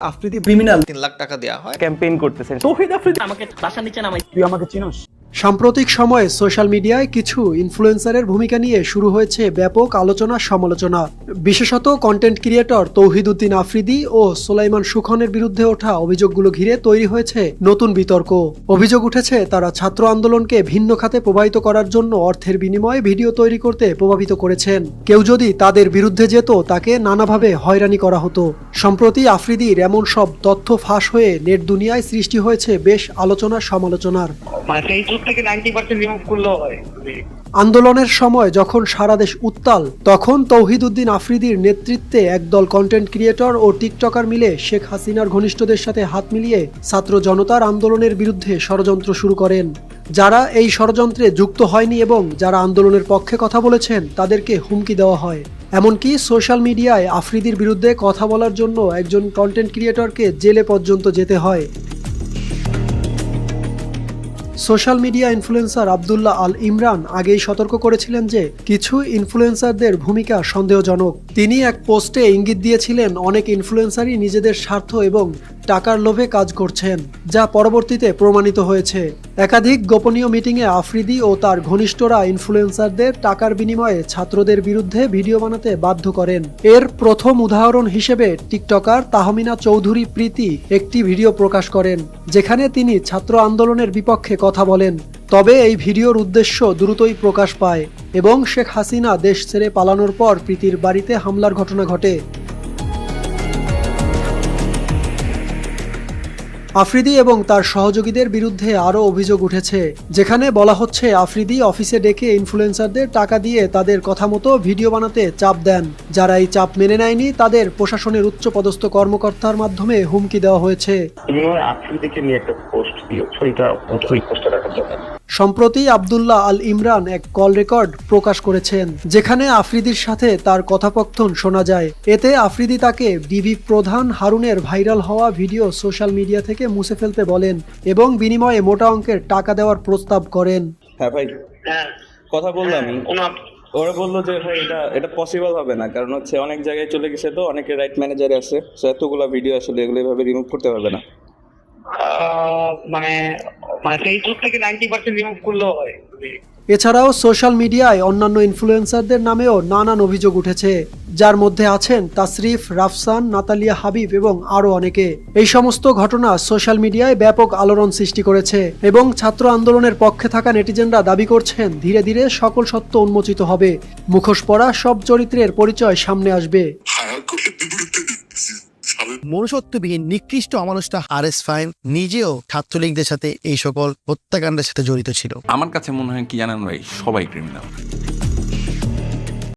Afridi criminal তিন লাখ টাকা দেওয়া হয়। ক্যাম্পেইন করতেছেন। তৌহিদ আফ্রিদি। আমাকে বাসার নিচে নামাই। তুই আমাকে চিনোস। সাম্প্রতিক সময়ে সোশ্যাল মিডিয়ায় কিছু ইনফ্লুয়েন্সারের ভূমিকা নিয়ে শুরু হয়েছে ব্যাপক আলোচনা সমালোচনা। বিশেষত কন্টেন্ট ক্রিয়েটর তৌহিদ উদ্দিন আফ্রিদি ও সোলাইমান সুখনের বিরুদ্ধে ওঠা অভিযোগগুলো ঘিরে তৈরি হয়েছে নতুন বিতর্ক। অভিযোগ উঠেছে তারা ছাত্র আন্দোলনকে ভিন্ন খাতে প্রবাহিত করার জন্য অর্থের বিনিময়ে ভিডিও তৈরি করতে প্রভাবিত করেছেন। কেউ যদি তাদের বিরুদ্ধে যেত তাকে নানাভাবে হয়রানি করা হতো। সম্প্রতি আফ্রিদির এমন সব তথ্য ফাঁস হয়ে নেট দুনিয়ায় সৃষ্টি হয়েছে বেশ আলোচনা সমালোচনার। মানে আন্দোলনের সময় যখন সারা দেশ উত্তাল তখন তৌহিদ উদ্দিন আফ্রিদির নেতৃত্বে একদল কন্টেন্ট ক্রিয়েটর ও টিকটকার মিলে শেখ হাসিনার ঘনিষ্ঠদের সাথে হাত মিলিয়ে ছাত্র জনতার আন্দোলনের বিরুদ্ধে ষড়যন্ত্র শুরু করেন। যারা এই ষড়যন্ত্রে যুক্ত হয়নি এবং যারা আন্দোলনের পক্ষে কথা বলেছেন তাদেরকে হুমকি দেওয়া হয়। এমনকি সোশ্যাল মিডিয়ায় আফ্রিদির বিরুদ্ধে কথা বলার জন্য একজন কন্টেন্ট ক্রিয়েটরকে জেলে পর্যন্ত যেতে হয়। Social media influencer Abdullah Al Imran আগেই সতর্ক করেছিলেন যে কিছু ইনফ্লুয়েন্সারদের ভূমিকা সন্দেহজনক। তিনি এক পোস্টে ইঙ্গিত দিয়েছিলেন, অনেক ইনফ্লুয়েন্সারই নিজেদের স্বার্থ এবং টাকার লোভে কাজ করছেন, যা পরবর্তীতে প্রমাণিত হয়েছে। একাধিক গোপনীয় মিটিংয়ে আফ্রিদি ও তার ঘনিষ্ঠরা ইনফ্লুয়েন্সারদের টাকার বিনিময়ে ছাত্রদের বিরুদ্ধে ভিডিও বানাতে বাধ্য করেন। এর প্রথম উদাহরণ হিসেবে টিকটকার তাহমিনা চৌধুরী প্রীতি একটি ভিডিও প্রকাশ করেন, যেখানে তিনি ছাত্র আন্দোলনের বিপক্ষে কথা বলেন। তবে এই ভিডিওর উদ্দেশ্য দ্রুতই প্রকাশ পায় এবং শেখ হাসিনা দেশ ছেড়ে পালানোর পর প্রীতির বাড়িতে হামলার ঘটনা ঘটে। আফ্রিদি এবং তার সহযোগীদের বিরুদ্ধে আরও অভিযোগ উঠেছে। যেখানে বলা হচ্ছে, আফ্রিদি অফিসে ডেকে ইনফ্লুয়েন্সারদের টাকা দিয়ে তাদের কথা মতো ভিডিও বানাতে চাপ দেন। যারা এই চাপ মেনে নেয়নি, তাদের প্রশাসনের উচ্চপদস্থ কর্মকর্তার মাধ্যমে হুমকি দেওয়া হয়েছে। আফ্রিদিকে নিয়ে একটা পোস্ট দিয়েছ, এটা সম্প্রতি আবদুল্লাহ আল ইমরান এক কল রেকর্ড প্রকাশ করেছেন যেখানে আফ্রিদির সাথে তার কথাপকথন শোনা যায়। এতে আফ্রিদি তাকে ডিবি প্রধান হারুনের ভাইরাল হওয়া ভিডিও সোশ্যাল মিডিয়া থেকে মুছে ফেলতে বলেন এবং বিনিময়ে মোটা অঙ্কের টাকা দেওয়ার প্রস্তাব করেন। হ্যাঁ ভাই হ্যাঁ। কথা বললাম। ওরা বলল যে ভাই এটা এটা পসিবল হবে না। কারণ হচ্ছে অনেক জায়গায় চলে গেছে তো অনেকে রাইট ম্যানেজারে আছে। সো এতগুলো ভিডিও আসলে এগুলো এভাবে রিমুভ করতে পারবে না। মানে ফেসবুক থেকে নাইনটি পার্সেন্ট রিমুভ করলেও হয়। এছাড়াও সোশ্যাল মিডিয়ায় অন্যান্য ইনফ্লুয়েন্সারদের নামেও নানান অভিযোগ উঠেছে। যার মধ্যে আছেন তাসরিফ রাফসান নাতালিয়া হাবিব এবং আরও অনেকে। এই সমস্ত ঘটনা সোশ্যাল মিডিয়ায় ব্যাপক আলোড়ন সৃষ্টি করেছে এবং ছাত্র আন্দোলনের পক্ষে থাকা নেটিজেনরা দাবি করছেন ধীরে ধীরে সকল সত্য উন্মোচিত হবে। মুখোশ পরা সব চরিত্রের পরিচয় সামনে আসবে। মনুষ্যত্ববিহীন, নিকৃষ্ট অমানুষটা আরএস ফাইন নিজেও ছাত্রলীগদের সাথে এই সকল হত্যাকাণ্ডের সাথে জড়িত ছিল। আমার কাছে মনে হয় কি জানেন ভাই? সবাই ক্রিমিনাল